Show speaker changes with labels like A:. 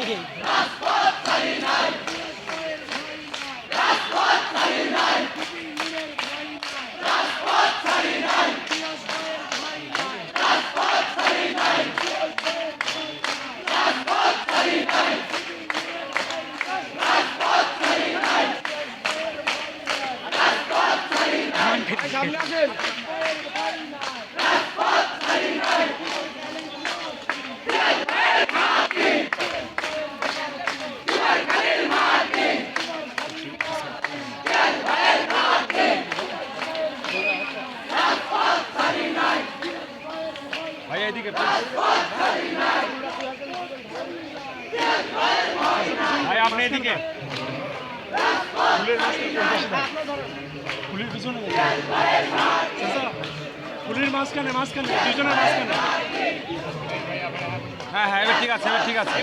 A: নাকি
B: সামনে আসেন।
C: এদিকে ভাই, আপনি এদিকে। ফুলের পিছনে ফুলের মাঝখানে মাঝখানে দুজনের মাঝখানে হ্যাঁ হ্যাঁ এবার ঠিক আছে, এবার ঠিক আছে।